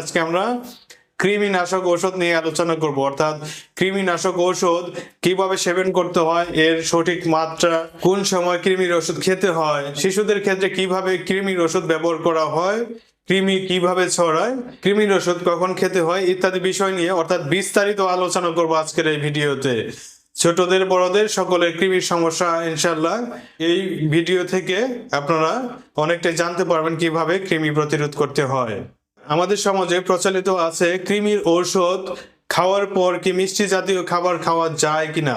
আজকে আমরা কৃমিনাশক ঔষধ নিয়ে আলোচনা করব। অর্থাৎ কৃমিনাশক ঔষধ কীভাবে সেবন করতে হয়, এর সঠিক মাত্রা, কোন সময় কৃমির ওষুধ খেতে হয়, শিশুদের ক্ষেত্রে কীভাবে কৃমির ওষুধ ব্যবহার করা হয়, কৃমি কীভাবে ছড়ায়, কৃমির ওষুধ কখন খেতে হয় ইত্যাদি বিষয় নিয়ে অর্থাৎ বিস্তারিত আলোচনা করব আজকের এই ভিডিওতে। ছোটদের, বড়দের সকলের কৃমির সমস্যা ইনশাল্লাহ এই ভিডিও থেকে আপনারা অনেকটাই জানতে পারবেন কীভাবে কৃমি প্রতিরোধ করতে হয়। আমাদের সমাজে প্রচলিত আছে, কৃমির ঔষধ খাওয়ার পর কি মিষ্টি জাতীয় খাবার খাওয়া যায় কিনা?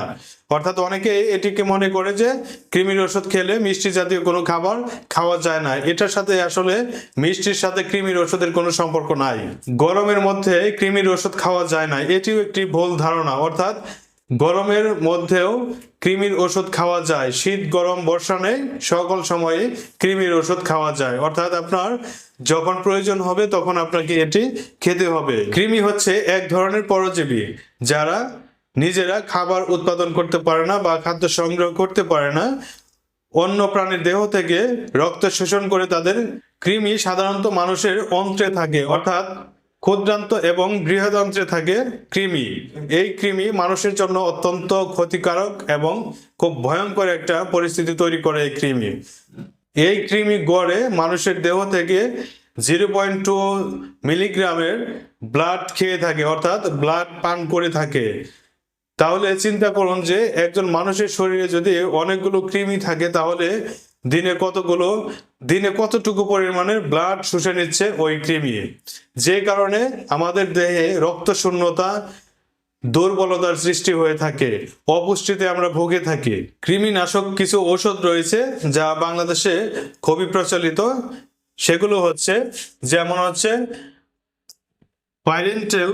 অর্থাৎ অনেকে এটিকে মনে করে যে কৃমির ওষুধ খেলে মিষ্টি জাতীয় কোনো খাবার খাওয়া যায় না। এটার সাথে আসলে মিষ্টির সাথে কৃমির ওষুধের কোনো সম্পর্ক নাই। গরমের মধ্যে কৃমির ওষুধ খাওয়া যায় না। এটিও একটি ভুল ধারণা। অর্থাৎ গরমের মধ্যেও কৃমির ওষুধ খাওয়া যায়। শীত, গরম, বর্ষা নেই, সকল সময়ে কৃমির ওষুধ খাওয়া যায়। অর্থাৎ আপনার যখন প্রয়োজন হবে তখন আপনাকে এটি খেতে হবে। কৃমি হচ্ছে এক ধরনের পরজীবী যারা নিজেরা খাবার উৎপাদন করতে পারে না বা খাদ্য সংগ্রহ করতে পারে না। অন্য প্রাণীর দেহ থেকে রক্ত শোষণ করে তাদের কৃমি সাধারণত মানুষের অন্ত্রে থাকে। অর্থাৎ ক্ষুদ্রান্ত এবং বৃহদন্ত্রে থাকে কৃমি। এই কৃমি মানুষের জন্য অত্যন্ত ক্ষতিকারক এবং খুব ভয়ঙ্কর একটা পরিস্থিতি তৈরি করে এই কৃমি। এই কৃমি গড়ে মানুষের দেহ থেকে জিরো পয়েন্ট টু মিলিগ্রামের ব্লাড খেয়ে থাকে, অর্থাৎ ব্লাড পান করে থাকে। তাহলে চিন্তা করুন যে একজন মানুষের শরীরে যদি অনেকগুলো কৃমি থাকে, তাহলে দিনে কতগুলো, দিনে কতটুকু পরিমাণের ব্লাড শুষে নিচ্ছে ওই কৃমি যে কারণে আমাদের দেহে রক্ত শূন্যতা দুর্বলতার সৃষ্টি হয়ে থাকে, অপুষ্টিতে আমরা ভুগে থাকি। কৃমিনাশক কিছু ঔষধ রয়েছে যা বাংলাদেশে খুবই প্রচলিত। সেগুলো হচ্ছে, যেমন হচ্ছে পাইরেন্টেল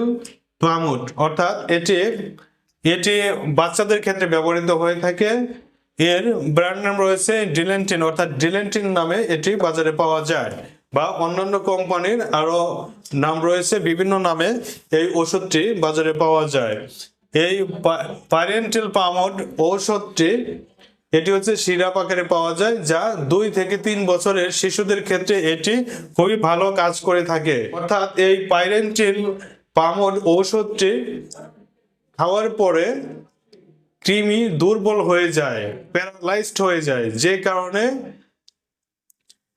প্লামুড অর্থাৎ এটি এটি বাচ্চাদের ক্ষেত্রে ব্যবহৃত হয়ে থাকে। এর ব্র্যান্ড নাম রয়েছে ডিলেন্টিন অর্থাৎ ডিলেন্টিন নামে এটি বাজারে পাওয়া যায়। বা অন্যান্য কোম্পানির আরও নাম রয়েছে, বিভিন্ন নামে এই ওষুধটি বাজারে পাওয়া যায়। এই প্যারেন্টাল পামড ঔষধটি, এটি হচ্ছে সিরাপ আকারে পাওয়া যায়, যা দুই থেকে তিন বছরের শিশুদের ক্ষেত্রে এটি খুবই ভালো কাজ করে থাকে। অর্থাৎ এই পাইরেন্টিল পামড ঔষধটি খাওয়ার পরে কৃমি দুর্বল হয়ে যায়, প্যারালাইজড হয়ে যায়। যে কারণে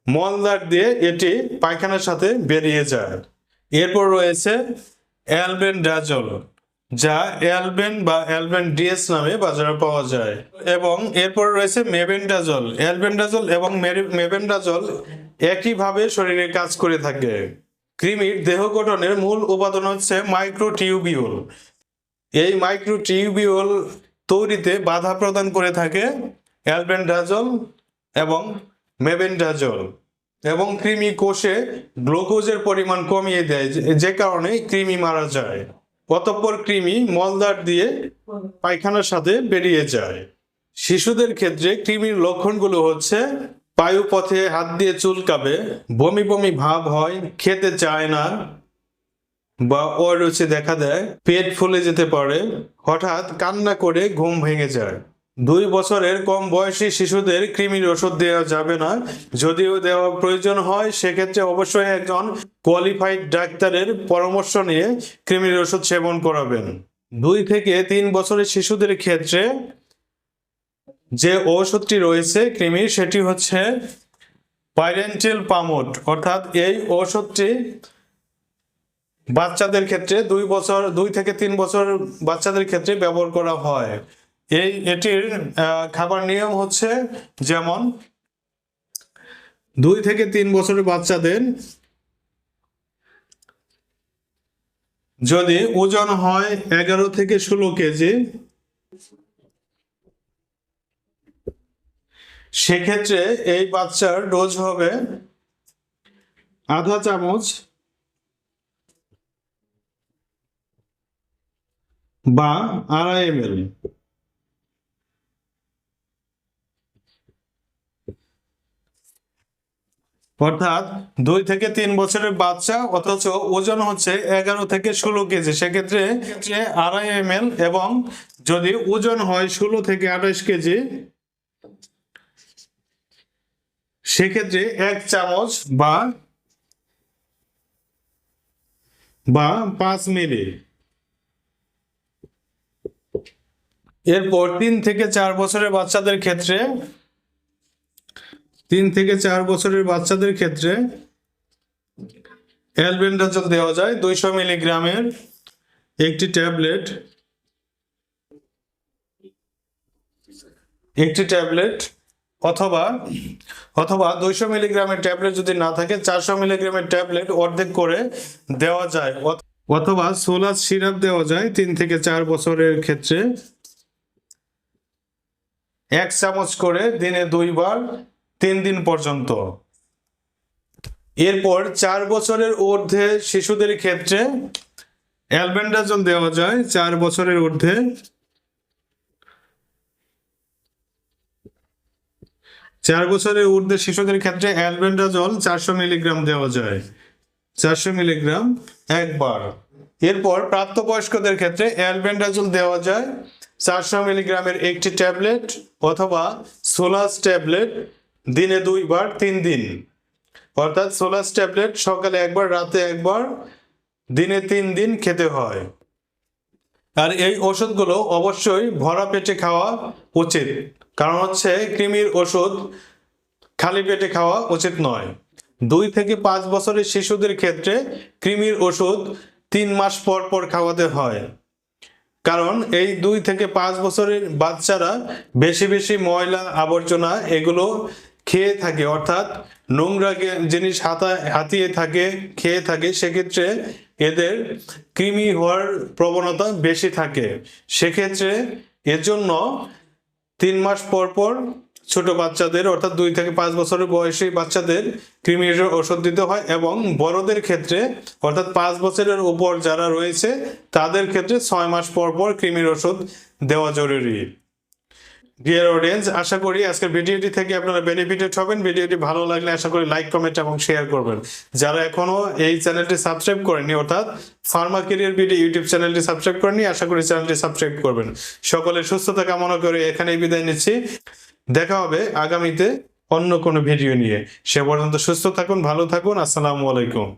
মলদার দিয়ে এটি পায়খানার সাথে বেরিয়ে যায়। এরপর রয়েছে অ্যালবেন ডাজল যা অ্যালবেন বা অ্যালবেন ডিএস নামে বাজারে পাওয়া যায়। এবং এরপর রয়েছে মেবেন্ডাজল অ্যালবেন্ডাজল এবং মেবেন্ডাজল একইভাবে শরীরে কাজ করে থাকে। কৃমির দেহ গঠনের মূল উপাদান হচ্ছে মাইক্রোটিউবিউল। এই মাইক্রো মাইক্রোটিউবিউল তৈরিতে বাধা প্রদান করে থাকে অ্যালবেন্ডাজল এবং মেবেন্ডাজল এবং কৃমি কোষে গ্লুকোজের পরিমাণ কমিয়ে দেয়, যে- কারণে কৃমি মারা যায়। অতঃপর কৃমি মলদার দিয়ে পায়খানার সাথে বেরিয়ে যায়। শিশুদের ক্ষেত্রে কৃমির লক্ষণগুলো হচ্ছে, বায়ুপথে হাত দিয়ে চুলকাবে, বমি বমি ভাব হয়, খেতে চায় না বা অরুচি দেখা দেয়, পেট ফুলে যেতে পারে, হঠাৎ কান্না করে ঘুম ভেঙে যায়। দুই বছরের কম বয়সী শিশুদের কৃমির ওষুধ দেওয়া যাবে না। যদিও দেওয়া প্রয়োজন হয়, সেক্ষেত্রে অবশ্যই একজন কোয়ালিফাইড ডাক্তারের পরামর্শ নিয়ে কৃমির ওষুধ সেবন করাবেন। দুই থেকে তিন বছরের শিশুদের ক্ষেত্রে যে ঔষধটি রয়েছে কৃমির, সেটি হচ্ছে পাইরেন্টেল পামোট অর্থাৎ এই ঔষধটি বাচ্চাদের ক্ষেত্রে দুই বছর, দুই থেকে তিন বছর বাচ্চাদের ক্ষেত্রে ব্যবহার করা হয়। এই, এটির খাবার নিয়ম হচ্ছে যেমন দুই থেকে তিন বছরের বাচ্চাদের যদি ওজন হয় এগারো থেকে ষোলো কেজি, সেক্ষেত্রে এই বাচ্চার ডোজ হবে আধা চামচ বা আড়াই এম এল অর্থাৎ দুই থেকে তিন বছরের বাচ্চা, অথচ ওজন হচ্ছে এগারো থেকে ষোলো কেজি। সেক্ষেত্রে ক্ষেত্রে আড়াই এম এবং যদি ওজন হয় ষোলো থেকে আঠাশ কেজি, সেক্ষেত্রে এক চামচ বা বা পাঁচ মিলি। এরপর তিন থেকে চার বছরের বাচ্চাদের ক্ষেত্রে, তিন থেকে চার বছরের বাচ্চাদের ক্ষেত্রে অ্যালবেন্ডাজল দেওয়া যায় দুইশো মিলিগ্রামের একটি ট্যাবলেট। একটি ট্যাবলেট অথবা অথবা দুইশো মিলিগ্রামের ট্যাবলেট যদি না থাকে, চারশো মিলিগ্রামের ট্যাবলেট অর্ধেক করে দেওয়া যায়। অথ- অথবা সোলার সিরাপ দেওয়া যায় তিন থেকে চার বছরের ক্ষেত্রে। এক চামচ করে দিনে দুইবার, তিন দিন পর্যন্ত। এরপর চার বছরের ঊর্ধ্বে শিশুদের ক্ষেত্রে অ্যালবেন্ডাজল দেওয়া যায়। চার বছরের ঊর্ধ্বে চার বছরের ঊর্ধ্বে শিশুদের ক্ষেত্রে অ্যালবেন্ডাজল চারশো মিলিগ্রাম দেওয়া যায়। চারশো মিলিগ্রাম একবার। এরপর প্রাপ্তবয়স্কদের ক্ষেত্রে অ্যালবেন্ডাজল দেওয়া যায় চারশো মিলিগ্রামের একটি ট্যাবলেট অথবা সোলাস ট্যাবলেট দিনে দুইবার, তিন দিন। অর্থাৎ সোলাস ট্যাবলেট সকালে একবার, রাতে একবার, দিনে তিন দিন খেতে হয়। আর এই ওষুধগুলো অবশ্যই ভরা পেটে খাওয়া উচিত। কারণ হচ্ছে কৃমির ওষুধ খালি পেটে খাওয়া উচিত নয়। দুই থেকে পাঁচ বছরের শিশুদের ক্ষেত্রে কৃমির ওষুধ তিন মাস পর পর খাওয়াতে হয়। কারণ এই দুই থেকে পাঁচ বছরের বাচ্চারা বেশি বেশি ময়লা আবর্জনা এগুলো খেয়ে থাকে, অর্থাৎ নোংরা জিনিস হাতা হাতিয়ে থাকে, খেয়ে থাকে, সেক্ষেত্রে এদের কৃমি হওয়ার প্রবণতা বেশি থাকে। সেক্ষেত্রে এর জন্য তিন মাস পর পর ছোট বাচ্চাদের, অর্থাৎ দুই থেকে পাঁচ বছরের বয়সী বাচ্চাদের কৃমির ওষুধ দিতে হয় এবং বড়দের ক্ষেত্রে, অর্থাৎ পাঁচ বছরের উপর যারা রয়েছে, তাদের ক্ষেত্রে ছয় মাস পর পর কৃমির ওষুধ দেওয়া জরুরি। ডিয়ার অডিয়েন্স আশা করি আজকের ভিডিওটি থেকে আপনারা বেনিফিটেড হবেন। ভিডিওটি ভালো লাগলে আশা করি লাইক কমেন্ট এবং শেয়ার করবেন। যারা এখনও এই চ্যানেলটি সাবস্ক্রাইব করেনি অর্থাৎ ফার্মা কেরিয়ার ভিডিও ইউটিউব চ্যানেলটি সাবস্ক্রাইব করেনি আশা করি চ্যানেলটি সাবস্ক্রাইব করবেন। সকলের সুস্থতা কামনা করে এখানেই বিদায় নিচ্ছি। দেখা হবে আগামীতে অন্য কোনো ভিডিও নিয়ে। সে পর্যন্ত সুস্থ থাকুন, ভালো থাকুন, আসসালামু আলাইকুম।